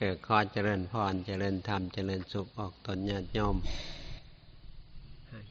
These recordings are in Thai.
เกิดขอเจริญพร เจริญธรรม เจริญสุขออกตนญาติโยม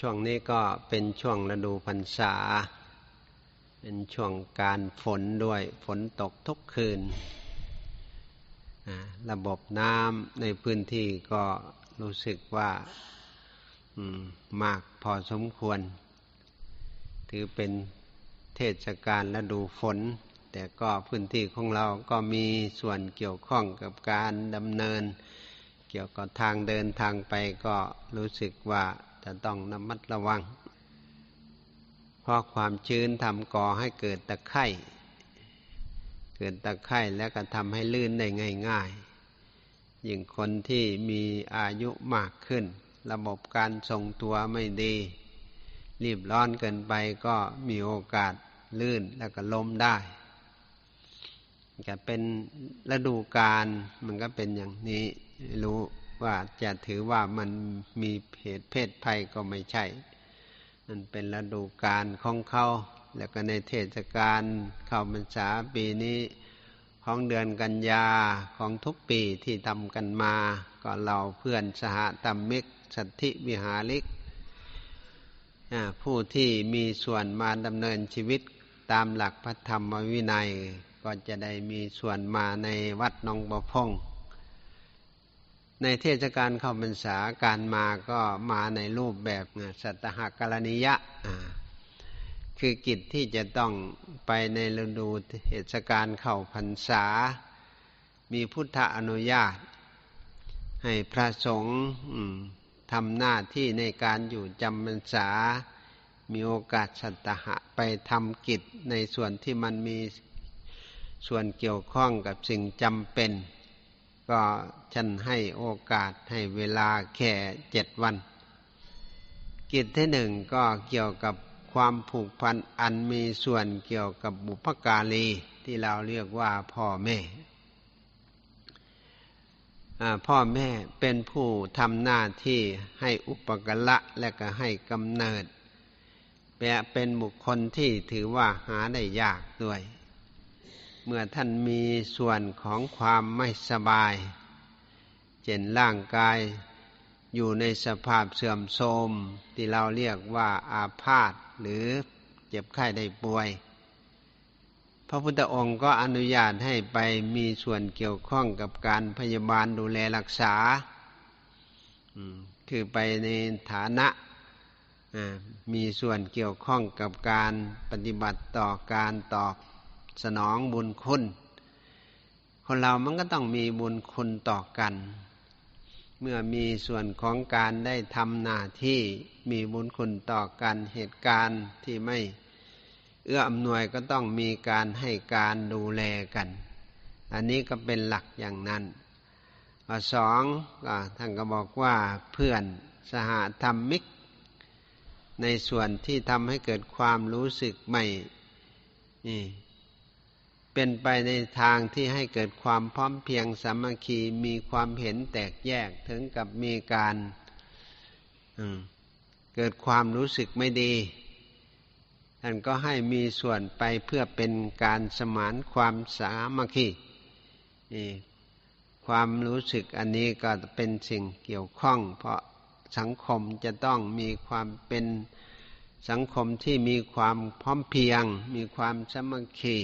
ช่วงนี้ก็เป็นช่วงฤดูพรรษา เป็นช่วงการฝนด้วย ฝนตกทุกคืน ระบบน้ำในพื้นที่ก็รู้สึกว่ามากพอสมควร ถือเป็นเทศกาลฤดูฝน แต่ก็พื้นที่ของเราก็มีส่วนเกี่ยวข้องกับการดำเนิน เกี่ยวกับทางเดินทางไปก็รู้สึกว่าจะต้องระมัดระวัง เพราะความชื้นทำก่อให้เกิดตะไคร่เกิดตะไคร่แล้วก็ทำให้ลื่นได้ง่ายๆ ยิ่งคนที่มีอายุมากขึ้น ระบบการทรงตัวไม่ดี รีบร้อนเกินไปก็มีโอกาสลื่นแล้วก็ล้มได้ จะเป็นฤดูกาลมันก็เป็นอย่างนี้ รู้ว่าจะถือว่ามันมีเพศเพศภัยก็ไม่ใช่ มันเป็นฤดูกาลของเขา แล้วก็ในเทศกาลเข้าพรรษาปีนี้ของเดือนกันยาของทุกปีที่ทำกันมา ก็เราเพื่อนสหธรรมิกสัทธิวิหาริก ผู้ที่มีส่วนมาดำเนินชีวิตตามหลักพระธรรมวินัย ก็จะได้มีส่วนมาในวัดนองประพง ในเทศกาลเข้าพรรษาการมาก็มาในรูปแบบสัตหกรณียะ คือกิจที่จะต้องไปในฤดูเทศกาลเข้าพรรษา มีพุทธอนุญาต ให้พระสงฆ์ทำหน้าที่ในการอยู่จำพรรษามีโอกาสสัตหะไปทำกิจในส่วนที่มันมี ส่วนเกี่ยวข้องกับสิ่งจำเป็น ก็ฉันให้โอกาสให้เวลาแค่เจ็ดวัน กิจที่หนึ่งก็เกี่ยวกับความผูกพันอันมีส่วนเกี่ยวกับบุพการีที่เราเรียกว่าพ่อแม่ พ่อแม่เป็นผู้ทำหน้าที่ให้อุปกละและก็ให้กำเนิดแปลเป็นบุคคลที่ถือว่าหาได้ยากด้วย เมื่อท่านมีส่วนของความไม่สบายเจนร่างกายอยู่ในสภาพเสื่อมโทรมที่เราเรียกว่าอาพาธหรือเจ็บไข้ได้ป่วย พระพุทธองค์ก็อนุญาตให้ไปมีส่วนเกี่ยวข้องกับการพยาบาลดูแลรักษา คือไปในฐานะมีส่วนเกี่ยวข้องกับการปฏิบัติต่อการตอบ สนองบุญคุณ คนเรามันก็ต้องมีบุญคุณต่อกัน เมื่อมีส่วนของการได้ทำหน้าที่มีบุญคุณต่อกันเหตุการณ์ที่ไม่เอื้ออำนวยก็ต้องมีการให้การดูแลกัน อันนี้ก็เป็นหลักอย่างนั้นสองท่านก็บอกว่าเพื่อนสหธรรมิก ในส่วนที่ทำให้เกิดความรู้สึกไม่ เป็นไปในทางที่ให้เกิดความพร้อมเพียงสามัคคีมีความเห็นแตกแยกถึงกับมีการเกิดความรู้สึกไม่ดีท่านก็ให้มีส่วนไปเพื่อเป็นการสมานความสามัคคีความรู้สึกอันนี้ก็เป็นสิ่งเกี่ยวข้อง เพราะสังคมจะต้องมีความเป็นสังคมที่มีความพร้อมเพียง มีความสมัคคี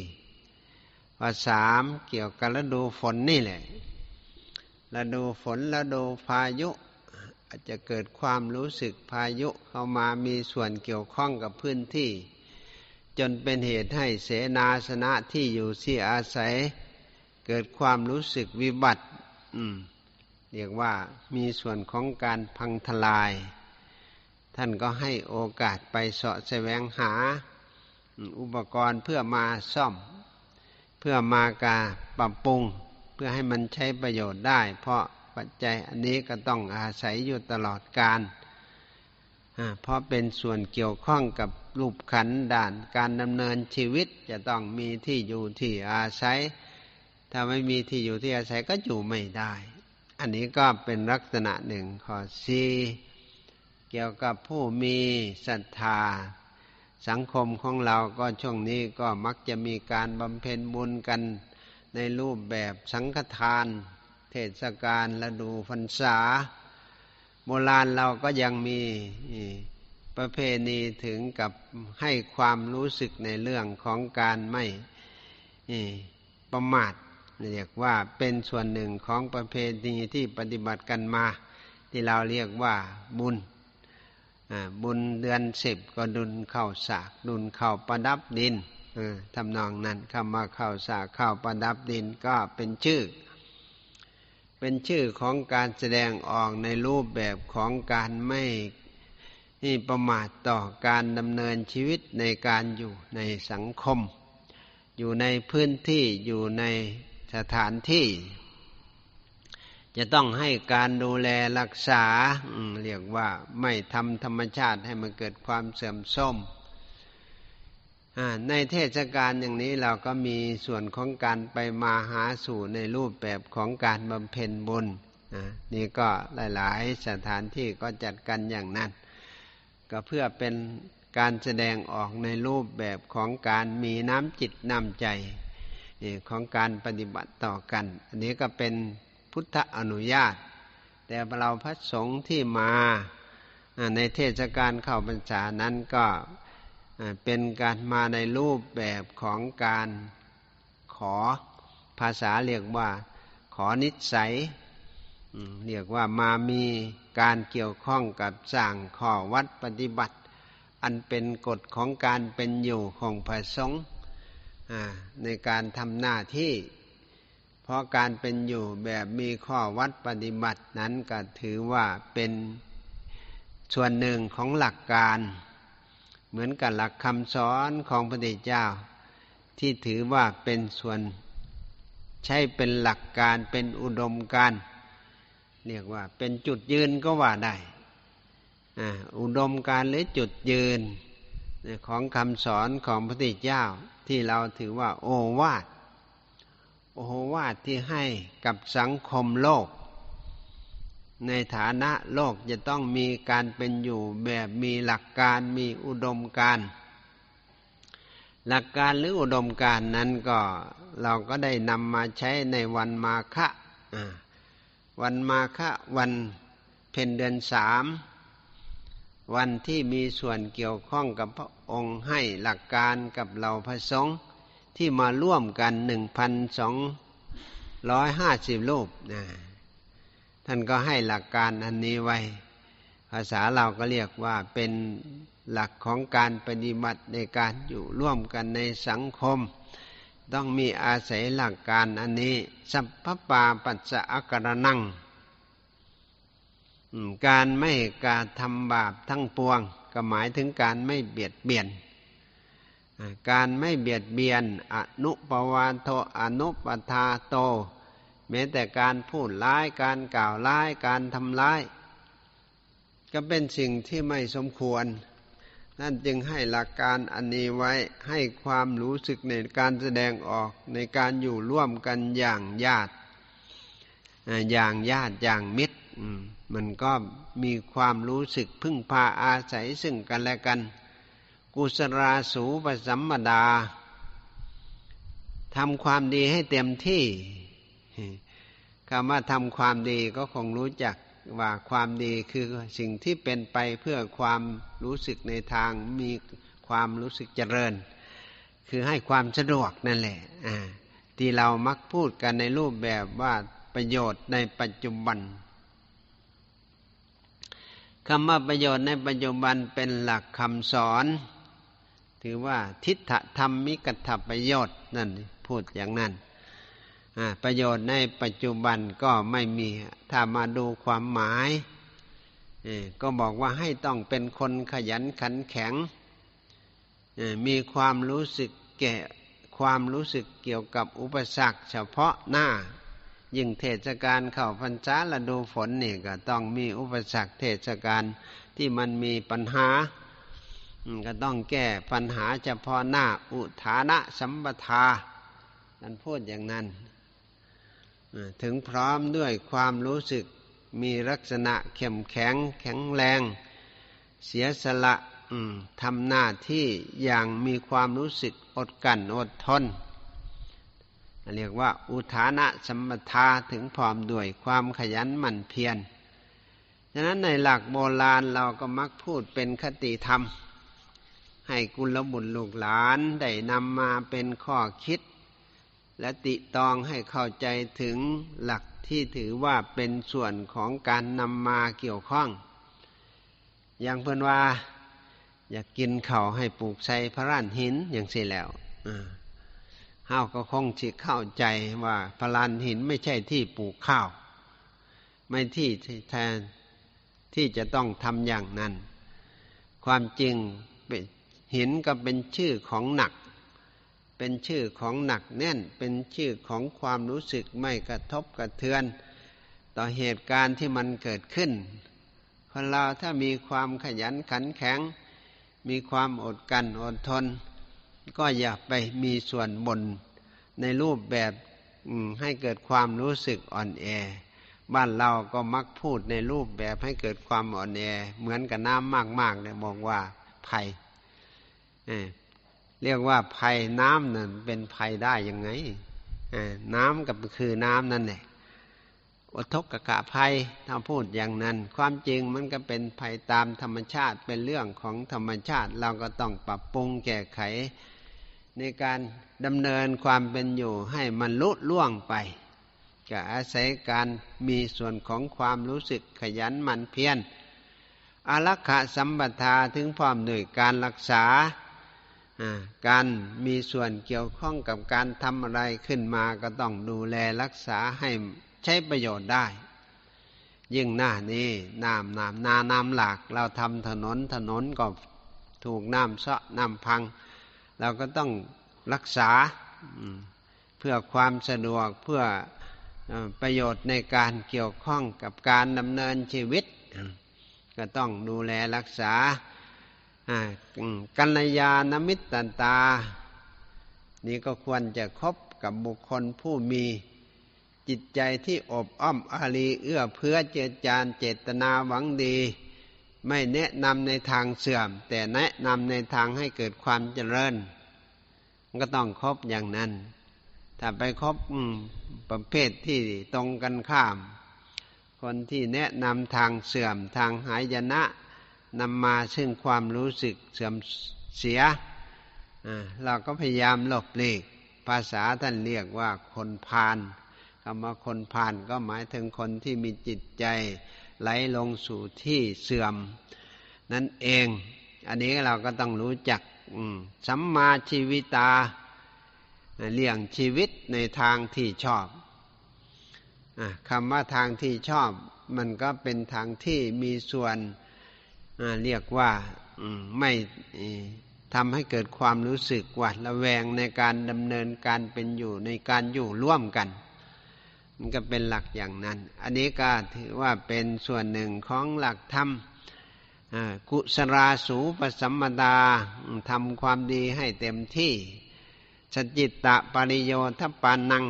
ว่าสามเกี่ยวกับฤดูฝนนี่แหละฤดูฝนฤดูพายุ อาจจะเกิดความรู้สึกพายุเข้ามามีส่วนเกี่ยวข้องกับพื้นที่ จนเป็นเหตุให้เสนาสนะที่อยู่ที่อาศัย เกิดความรู้สึกวิบัติ อืมเรียกว่ามีส่วนของการพังทลาย ท่านก็ให้โอกาสไปเสาะแสวงหา อุปกรณ์เพื่อมาซ่อม เพื่อมากาปรับปรุง เพื่อให้มันใช้ประโยชน์ได้ เพราะปัจจัยอันนี้ก็ต้องอาศัยอยู่ตลอดการเพราะเป็นส่วนเกี่ยวข้องกับรูปขันด่านการดำเนินชีวิตจะต้องมีที่อยู่ที่อาศัย ถ้าไม่มีที่อยู่ที่อาศัยก็อยู่ไม่ได้ อันนี้ก็เป็นลักษณะหนึ่งข้อสี่เกี่ยวกับผู้มีศรัทธา สังคมของเราก็ช่วงนี้ก็มักจะมีการบำเพ็ญบุญกันในรูปแบบสังฆทาน เทศกาลฤดูพรรษา โบราณเราก็ยังมีประเพณีถึงกับให้ความรู้สึกในเรื่องของการไม่ประมาทเรียกว่าเป็นส่วนหนึ่งของประเพณีที่ปฏิบัติกันมา ที่เราเรียกว่าบุญ บุญเดือนสิบก็ดุลเข้าสาก ดุลเข้าประดับดินทำนองนั้นคำว่าเข้าสากเข้าประดับดินก็เป็นชื่อ เป็นชื่อของการแสดงออกในรูปแบบของการไม่ประมาทต่อการดำเนินชีวิตในการอยู่ในสังคม อยู่ในพื้นที่อยู่ในสถานที่ จะต้องให้การดูแลรักษาเรียกว่าไม่ทำธรรมชาติให้มันเกิดความเสื่อมโทรมในเทศกาลอย่างนี้เราก็มีส่วนของการไปมาหาสู่ในรูปแบบของการบำเพ็ญบุญนี่ก็หลาย ๆ สถานที่ก็จัดกันอย่างนั้น ก็เพื่อเป็นการแสดงออกในรูปแบบของการมีน้ำจิตน้ำใจของการปฏิบัติต่อกัน อันนี้ก็เป็น พุทธอนุญาต แต่เราพระสงฆ์ที่มาในเทศกาลเข้าพรรษานั้นก็เป็นการมาในรูปแบบของการขอภาษาเรียกว่าขอนิสัยเรียกว่ามามีการเกี่ยวข้องกับสร้างข้อวัดปฏิบัติ อันเป็นกฎของการเป็นอยู่ของพระสงฆ์ในการทำหน้าที่ เพราะการเป็นอยู่แบบมีข้อวัดปฏิบัตินั้นก็ถือว่าเป็นส่วนหนึ่งของหลักการ เหมือนกับหลักคำสอนของพระเดชเจ้า ที่ถือว่าเป็นส่วน ใช่เป็นหลักการเป็นอุดมการเรียกว่าเป็นจุดยืนก็ว่าได้อุดมการหรือจุดยืนของคำสอนของพระพุทธเจ้าที่เราถือว่าโอวาท โอวาทที่ให้กับสังคมโลก ในฐานะโลกจะต้องมีการเป็นอยู่แบบมีหลักการมีอุดมการ หลักการหรืออุดมการนั้นก็เราก็ได้นำมาใช้ในวันมาฆะวันมาฆะวันเพ็ญเดือนสามวันที่มีส่วนเกี่ยวข้องกับพระองค์ให้หลักการกับเราพระสงฆ์ ที่มาร่วมกันหนึ่งพันสองร้อยห้าสิบรูปนะท่านก็ให้หลักการอันนี้ไว้ ภาษาเราก็เรียกว่าเป็นหลักของการปฏิบัติในการอยู่ร่วมกันในสังคม ต้องมีอาศัยหลักการอันนี้ สัพพปาปัสสะอักรนังการไม่การทำบาปทั้งปวง ก็หมายถึงการไม่เบียดเบียน การไม่เบียดเบียนอนุปวานโทอนุปทาโต แม้แต่การพูดร้ายการกล่าวร้ายการทำร้าย ก็เป็นสิ่งที่ไม่สมควร นั่นจึงให้หลักการอันนี้ไว้ให้ความรู้สึกในการแสดงออกในการอยู่ร่วมกันอย่างญาติอย่างญาติอย่างมิตรมันก็มีความรู้สึกพึ่งพาอาศัยซึ่งกันและกัน กุศลาสูปสัมมดาทำความดีให้เต็มที่คำว่าทำความดีก็คงรู้จักว่าความดีคือสิ่งที่เป็นไปเพื่อความรู้สึกในทางมีความรู้สึกเจริญ คือให้ความสะดวกนั่นแหละที่เรามักพูดกันในรูปแบบว่าประโยชน์ในปัจจุบันคำว่าประโยชน์ในปัจจุบันเป็นหลักคำสอน ถือว่าทิฏฐธรรมมิกถประโยชน์นั่นพูดอย่างนั้นประโยชน์ในปัจจุบันก็ไม่มี ถ้ามาดูความหมาย ก็บอกว่าให้ต้องเป็นคนขยันขันแข็ง มีความรู้สึกแก่ความรู้สึกเกี่ยวกับอุปสรรคเฉพาะหน้า ยิ่งเทศกาลเข้าพรรษาละดูฝนนี่ก็ต้องมีอุปสรรคเทศกาลที่มันมีปัญหา ก็ต้องแก้ปัญหาเฉพาะหน้าอุทานะสัมปทาท่านพูดอย่างนั้น ถึงพร้อมด้วยความรู้สึกมีลักษณะเข้มแข็งแข็งแรง เสียสละทำหน้าที่อย่างมีความรู้สึกอดกันอดทน เรียกว่าอุทานะสัมปทาถึงพร้อมด้วยความขยันหมั่นเพียร ฉะนั้นในหลักโบราณเราก็มักพูดเป็นคติธรรม ให้กุลบุตรลูกหลานได้นำมาเป็นข้อคิด และติตองให้เข้าใจถึงหลักที่ถือว่าเป็นส่วนของการนำมาเกี่ยวข้อง อย่างเพื่อนว่า อยากกินเขาให้ปลูกใส่พระรานหินอย่างเสียแล้วเฮาก็คงจะเข้าใจว่าพระรานหินไม่ใช่ที่ปลูกข้าว ไม่ที่แทนที่จะต้องทำอย่างนั้น ความจริง หินก็เป็นชื่อของหนัก เป็นชื่อของหนักแน่น เป็นชื่อของความรู้สึกไม่กระทบกระเทือน ต่อเหตุการณ์ที่มันเกิดขึ้น คนเราถ้ามีความขยันขันแข็ง มีความอดกันอดทน ก็อย่าไปมีส่วนบนในรูปแบบให้เกิดความรู้สึกอ่อนแอ บ้านเราก็มักพูดในรูปแบบให้เกิดความอ่อนแอ เหมือนกับน้ำมากๆเนี่ยบอกว่าภัย เรียกว่าภัยน้ำนั่นเป็นภัยได้ยังไงน้ำกับคือน้ำนั่นแหละอทกกะกะภัยถ้าพูดอย่างนั้น ความจริงมันก็เป็นภัยตามธรรมชาติเป็นเรื่องของธรรมชาติ เราก็ต้องปรับปรุงแก้ไข ในการดำเนินความเป็นอยู่ให้มันลุล่วงไปก็อาศัยการมีส่วนของความรู้สึกขยันหมั่นเพียรอารักขะสัมปทาถึงพร้อมด้วยการรักษา การมีส่วนเกี่ยวข้องกับการทำอะไรขึ้นมาก็ต้องดูแลรักษาให้ใช้ประโยชน์ได้ ยิ่งหน้านี้น้ำน้ำนาน้ำหลาก เราทำถนนถนนก็ถูกน้ำเสาะน้ำพัง เราก็ต้องรักษาเพื่อความสะดวกเพื่อประโยชน์ในการเกี่ยวข้องกับการดำเนินชีวิต ก็ต้องดูแลรักษา กัลยาณมิตรตา นี่ก็ควรจะคบกับบุคคลผู้มีจิตใจที่อบอ้อมอารีเอื้อเพื่อเจจานเจตนาหวังดี ไม่แนะนำในทางเสื่อม แต่แนะนำในทางให้เกิดความเจริญ ก็ต้องคบอย่างนั้น ถ้าไปคบประเภทที่ตรงกันข้าม คนที่แนะนำทางเสื่อมทางหายนะ นำมาซึ่งความรู้สึกเสื่อมเสีย เราก็พยายามหลบหลีก ภาษาท่านเรียกว่าคนพาลคำว่าคนพาลก็หมายถึงคนที่มีจิตใจ ไหลลงสู่ที่เสื่อม นั่นเอง อันนี้เราก็ต้องรู้จักสัมมาชีวิตาเลี่ยงชีวิตในทางที่ชอบอคำว่าทางที่ชอบ มันก็เป็นทางที่มีส่วน เรียกว่าไม่ทำให้เกิดความรู้สึกหวาดระแวงในการดำเนินการเป็นอยู่ในการอยู่ร่วมกัน มันก็เป็นหลักอย่างนั้น อันนี้ก็ถือว่าเป็นส่วนหนึ่งของหลักธรรมกุศราสูปสัมมดาทำความดีให้เต็มที่สจิตตะปริโยทปานัง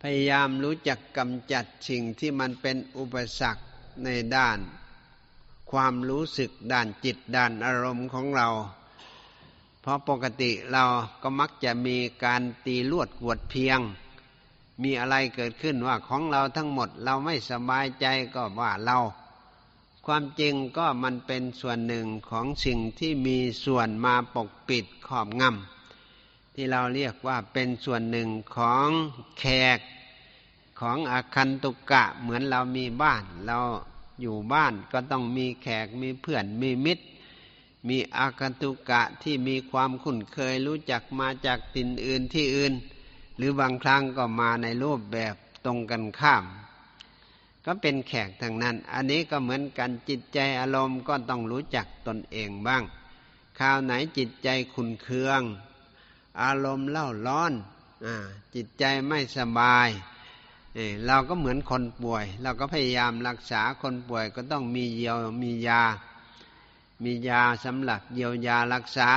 พยายามรู้จักกำจัดสิ่งที่มันเป็นอุปสรรคในด้าน ความรู้สึกด้านจิตด้านอารมณ์ของเรา เพราะปกติเราก็มักจะมีการตีลวดกวดเพียง มีอะไรเกิดขึ้นว่าของเราทั้งหมดเราไม่สบายใจก็ว่าเรา ความจริงก็มันเป็นส่วนหนึ่งของสิ่งที่มีส่วนมาปกปิดขอบงำที่เราเรียกว่าเป็นส่วนหนึ่งของแขกของอาคันตุกะเหมือนเรามีบ้านเรา อยู่บ้านก็ต้องมีแขกมีเพื่อนมีมิตร มีอาคันตุกะที่มีความคุ้นเคยรู้จักมาจากตินอื่นที่อื่น หรือบางครั้งก็มาในรูปแบบตรงกันข้าม ก็เป็นแขกทางนั้น อันนี้ก็เหมือนกันจิตใจอารมณ์ก็ต้องรู้จักตนเองบ้างคราวไหนจิตใจขุนเคือง อารมณ์เล่าร้อนอจิตใจไม่สบาย เราก็เหมือนคนป่วย เราก็พยายามรักษาคนป่วยก็ต้องมีเยียวมียา มียาสำหรับเยียวยารักษา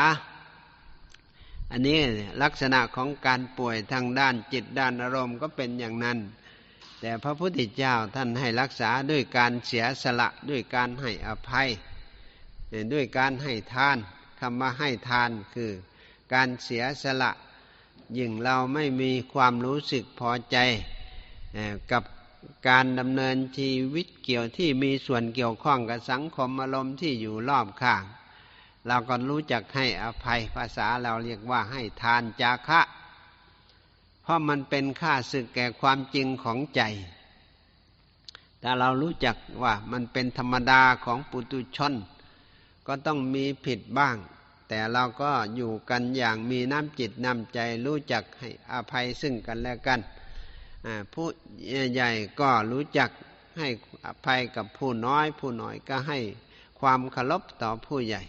อันนี้ลักษณะของการป่วยทางด้านจิตด้านอารมณ์ก็เป็นอย่างนั้น แต่พระพุทธเจ้าท่านให้รักษาด้วยการเสียสละด้วยการให้อภัย ด้วยการให้ทานคำว่าให้ทานคือการเสียสละยิ่งเราไม่มีความรู้สึกพอใจ กับการดำเนินชีวิตเกี่ยวที่มีส่วนเกี่ยวข้องกับสังคมอารมณ์ที่อยู่รอบข้าง เราก็รู้จักให้อภัยภาษาเราเรียกว่าให้ทานจาคะ เพราะมันเป็นค่าศึกแก่ความจริงของใจถ้าเรารู้จักว่ามันเป็นธรรมดาของปุตุชน ก็ต้องมีผิดบ้าง แต่เราก็อยู่กันอย่างมีน้ำจิตน้ำใจรู้จักให้อภัยซึ่งกันและกัน ผู้ใหญ่ก็รู้จักให้อภัยกับผู้น้อย ผู้น้อยก็ให้ความเคารพต่อผู้ใหญ่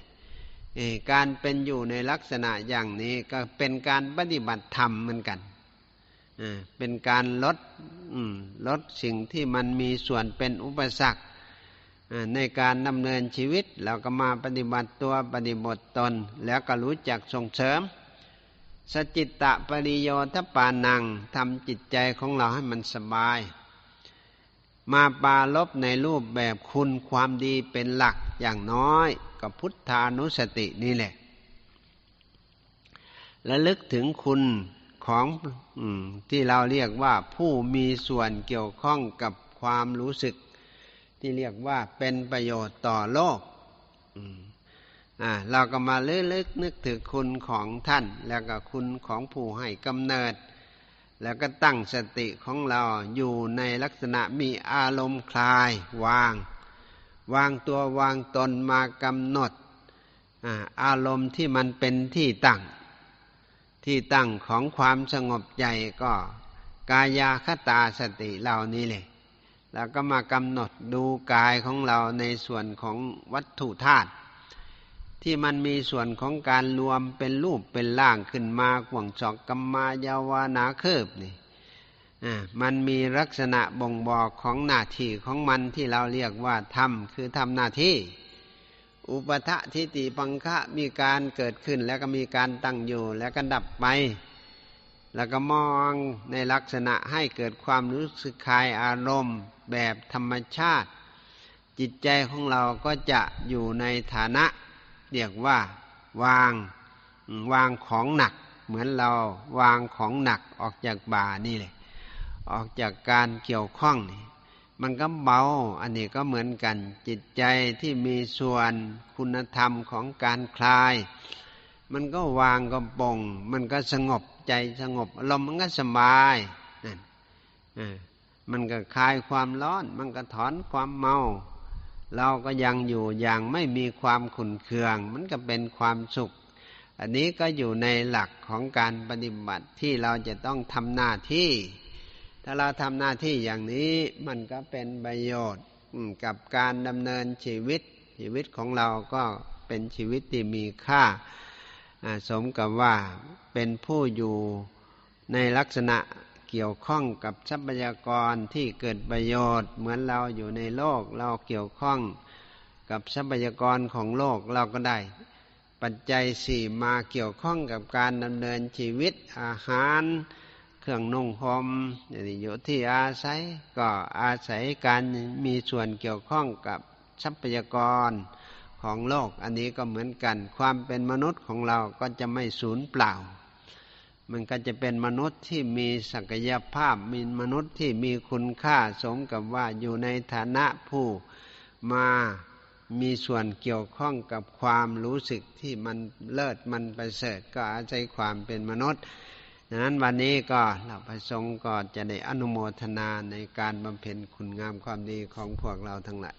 การเป็นอยู่ในลักษณะอย่างนี้ก็เป็นการปฏิบัติธรรมเหมือนกันเป็นการลดลดสิ่งที่มันมีส่วนเป็นอุปสรรคในการดำเนินชีวิตเราก็มาปฏิบัติตัวปฏิบัติตน แล้วก็รู้จักส่งเสริม สจิตตะปริโยทปานังทำจิตใจของเราให้มันสบาย มาปาลบในรูปแบบคุณความดีเป็นหลักอย่างน้อยกับพุทธานุสตินี่แหละและลึกถึงคุณของอที่เราเรียกว่าผู้มีส่วนเกี่ยวข้องกับความรู้สึก ที่เรียกว่าเป็นประโยชน์ต่อโลก เราก็มาลึกลึกนึกถึงคุณของท่าน แล้วก็คุณของผู้ให้กำเนิด แล้วก็ตั้งสติของเราอยู่ในลักษณะมีอารมณ์คลายวาง วางตัววางตนมากำหนดอารมณ์ที่มันเป็นที่ตั้ง ที่ตั้งของความสงบใจก็กายาคตาสติเหล่านี้เลยแล้วก็มากำหนดดูกายของเราในส่วนของวัตถุธาตุ ที่มันมีส่วนของการรวมเป็นรูปเป็นร่างขึ้นมากวงจอกกัมมายาวานาเคิบนี่มันมีลักษณะบ่งบอกของหน้าที่ของมันที่เราเรียกว่าทำคือทำหน้าที่ อุปทะทิฏฐิปังคะมีการเกิดขึ้นแล้วก็มีการตั้งอยู่แล้วก็ดับไป แล้วก็มองในลักษณะให้เกิดความรู้สึกคลายอารมณ์แบบธรรมชาติ จิตใจของเราก็จะอยู่ในฐานะ เรียกว่า วาง วางของหนัก เหมือนเราวางของหนักออกจากบ่านี่เลยออกจากการเกี่ยวข้องนี่มันก็เบา อันนี้ก็เหมือนกัน จิตใจที่มีส่วนคุณธรรมของการคลาย มันก็วางก็ปงมันก็สงบใจสงบอารมณ์มันก็สบายนั่นมันก็คลายความร้อน มันก็ถอนความเมา เราก็ยังอยู่อย่างไม่มีความขุนเคือง มันก็เป็นความสุข อันนี้ก็อยู่ในหลักของการปฏิบัติที่เราจะต้องทำหน้าที่ ถ้าเราทำหน้าที่อย่างนี้มันก็เป็นประโยชน์กับการดำเนินชีวิต ชีวิตของเราก็เป็นชีวิตที่มีค่าสมกับว่าเป็นผู้อยู่ในลักษณะ เกี่ยวข้องกับทรัพยากรที่เกิดประโยชน์ เหมือนเราอยู่ในโลกเราเกี่ยวข้องกับทรัพยากรของโลกเราก็ได้ ปัจจัยสี่มาเกี่ยวข้องกับการดำเนินชีวิตอาหาร เครื่องนุ่งห่มอยู่ที่อาศัยก็อาศัยการมีส่วนเกี่ยวข้องกับทรัพยากรของโลก อันนี้ก็เหมือนกัน ความเป็นมนุษย์ของเราก็จะไม่สูญเปล่า มันก็จะเป็นมนุษย์ที่มีศักยภาพมีมนุษย์ที่มีคุณค่าสมกับว่าอยู่ในฐานะผู้มามีส่วนเกี่ยวข้องกับความรู้สึกที่มันเลิศมันประเสริฐก็อาศัยความเป็นมนุษย์ดังนั้นวันนี้ก็เราประสงค์ก็จะได้อนุโมทนาในการบำเพ็ญคุณงามความดีของพวกเราทั้งหลาย